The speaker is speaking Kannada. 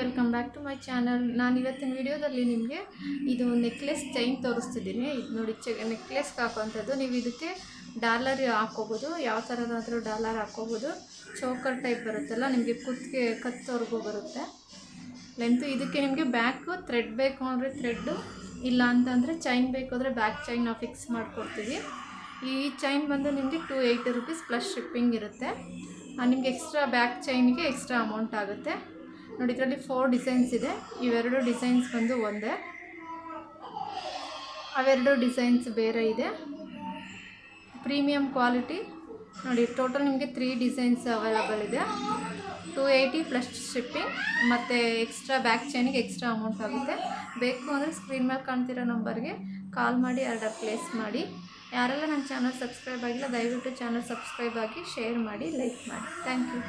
Welcome back to my channel ನಾನು ಇವತ್ತಿನ ವಿಡಿಯೋದಲ್ಲಿ ನಿಮಗೆ ಇದು ನೆಕ್ಲೆಸ್ ಚೈನ್ ತೋರಿಸ್ತಿದ್ದೀನಿ. ಇದು ನೋಡಿ, ಚೆ ನೆಕ್ಲೆಸ್ಗೆ ಹಾಕೋವಂಥದ್ದು. ನೀವು ಇದಕ್ಕೆ ಡಾಲರ್ ಹಾಕೋಬೋದು ಯಾವ ಥರದಾದರೂ ಡಾಲರ್ ಹಾಕೋಬೋದು ಚೋಕರ್ ಟೈಪ್ ಬರುತ್ತಲ್ಲ, ನಿಮಗೆ ಕುತ್ತಿಗೆ ಕತ್ತವರೆಗೂ ಬರುತ್ತೆ. ಲೆಂತು ಇದಕ್ಕೆ ನಿಮಗೆ ಬ್ಯಾಕು ಥ್ರೆಡ್ ಬೇಕು ಅಂದರೆ ಥ್ರೆಡ್ಡು ಇಲ್ಲ ಅಂತಂದರೆ ಚೈನ್ ಬೇಕು ಅಂದರೆ ಬ್ಯಾಕ್ ಚೈನ್ ನಾವು ಫಿಕ್ಸ್ ಮಾಡಿಕೊಡ್ತೀವಿ. ಈ ಚೈನ್ ಬಂದು ನಿಮಗೆ two eighty rupees plus shipping ಇರುತ್ತೆ. ನಿಮಗೆ ಎಕ್ಸ್ಟ್ರಾ ಬ್ಯಾಕ್ ಚೈನಿಗೆ ಎಕ್ಸ್ಟ್ರಾ ಅಮೌಂಟ್ ಆಗುತ್ತೆ. ನೋಡಿ, ಇದರಲ್ಲಿ ಫೋರ್ ಡಿಸೈನ್ಸ್ ಇದೆ. ಇವೆರಡು ಡಿಸೈನ್ಸ್ ಬಂದು ಒಂದೇ. ಅವೆರಡು ಡಿಸೈನ್ಸ್ ಬೇರೆ ಇದೆ. ಪ್ರೀಮಿಯಂ ಕ್ವಾಲಿಟಿ ನೋಡಿ ಟೋಟಲ್ ನಿಮಗೆ ತ್ರೀ ಡಿಸೈನ್ಸ್ ಅವೈಲಬಲ್ ಇದೆ. ಟು ಏಯ್ಟಿ ಪ್ಲಸ್ ಶಿಪ್ಪಿಂಗ್ ಮತ್ತು ಎಕ್ಸ್ಟ್ರಾ ಬ್ಯಾಕ್ ಚೈನಿಗೆ ಎಕ್ಸ್ಟ್ರಾ ಅಮೌಂಟ್ ಆಗುತ್ತೆ. ಬೇಕು ಅಂದರೆ ಸ್ಕ್ರೀನ್ ಮೇಲೆ ಕಾಣ್ತಿರೋ ನಂಬರ್ಗೆ ಕಾಲ್ ಮಾಡಿ ಆರ್ಡರ್ ಪ್ಲೇಸ್ ಮಾಡಿ. ಯಾರೆಲ್ಲ ನನ್ನ ಚಾನಲ್ ಸಬ್ಸ್ಕ್ರೈಬ್ ಆಗಿಲ್ಲ, ದಯವಿಟ್ಟು ಚಾನಲ್ ಸಬ್ಸ್ಕ್ರೈಬ್ ಆಗಿ ಶೇರ್ ಮಾಡಿ ಲೈಕ್ ಮಾಡಿ. Thank you